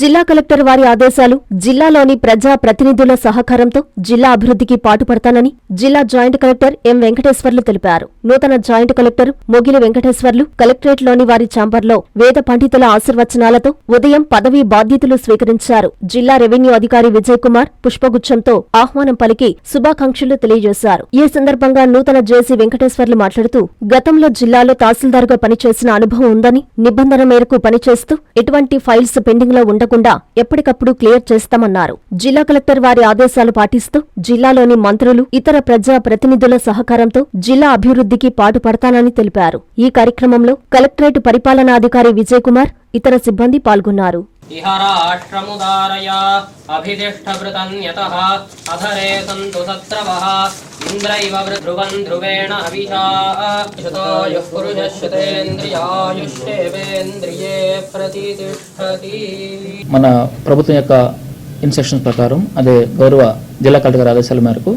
జిల్లా కలెక్టర్ వారి ఆదేశాలు జిల్లాలోని ప్రజా ప్రతినిధుల సహకారంతో జిల్లా అభివృద్ధికి పాటుపడతానని జిల్లా జాయింట్ కలెక్టర్ ఎం వెంకటేశ్వర్లు తెలిపారు. నూతన జాయింట్ కలెక్టర్ మొగిలి వెంకటేశ్వర్లు కలెక్టరేట్లోని వారి ఛాంబర్లో వేద పండితుల ఆశీర్వచనాలతో ఉదయం పదవీ బాధ్యతలు స్వీకరించారు. జిల్లా రెవెన్యూ అధికారి విజయ్ కుమార్ పుష్పగుచ్చంతో ఆహ్వానం పలికి శుభాకాంక్షలు తెలియజేశారు. ఈ సందర్భంగా నూతన జేసీ వెంకటేశ్వర్లు మాట్లాడుతూ గతంలో జిల్లాలో తహసీల్దార్గా పనిచేసిన అనుభవం ఉందని నిబంధన మేరకు పనిచేస్తూ ఎటువంటి ఫైల్స్ పెండింగ్లో ఉండకుండా ఎప్పటికప్పుడు క్లియర్ చేస్తామన్నారు. జిల్లా కలెక్టర్ వారి ఆదేశాలు పాటిస్తూ జిల్లాలోని మంత్రులు ఇతర ప్రజా ప్రతినిధుల సహకారంతో జిల్లా అభివృద్ధికి పాటుపడతానని తెలిపారు. ఈ కార్యక్రమంలో కలెక్టరేట్ పరిపాలనాధికారి విజయ్ కుమార్ ఇతర సిబ్బంది పాల్గొన్నారు. इह राष्ट्रमुदारय अभितिष्ठभृतन्यतः अधरे सन्तु सत्रवः इन्द्र इव ध्रुवन् ध्रुवेण हविषा श्रुतो युः पुरुषः श्रुतेन्द्रियायुष्येवेन्द्रिये प्रतितिष्ठति మన ప్రభుత్వం యొక్క ఇన్స్ట్రక్షన్స్ ప్రకారం అదే గౌరవ జిల్లా కలెక్టర్ గారి ఆదేశాల మేరకు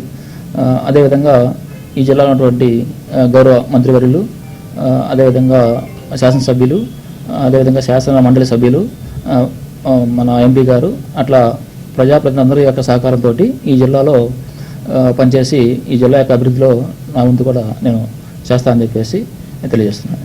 ఆ, అదేవిధంగా ఈ జిల్లాలో ఉన్నటువంటి ఆ, గౌరవ మంత్రివర్యులు ఆ, అదేవిధంగా శాసనసభ్యులు ఆ, అదేవిధంగా శాసన మండలి సభ్యులు ఆ, ఆ, మన ఎంపీ గారు అట్లా ప్రజాప్రతినిధులందరి యొక్క సహకారంతో ఈ జిల్లాలో పనిచేసి ఈ జిల్లా యొక్క అభివృద్ధిలో నా వంతు కూడా నేను చేస్తానని చెప్పేసి తెలియజేస్తున్నాను.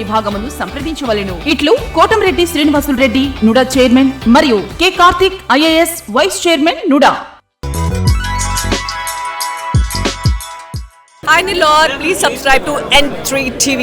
విభాగమును సంప్రదించవలెను. ఇట్లు కోటంరెడ్డి శ్రీనివాసులు రెడ్డి నుడా చైర్మన్ మరియు K Karthik IAS vice chairman NUDA. Hi Nilor, please subscribe to N3 TV.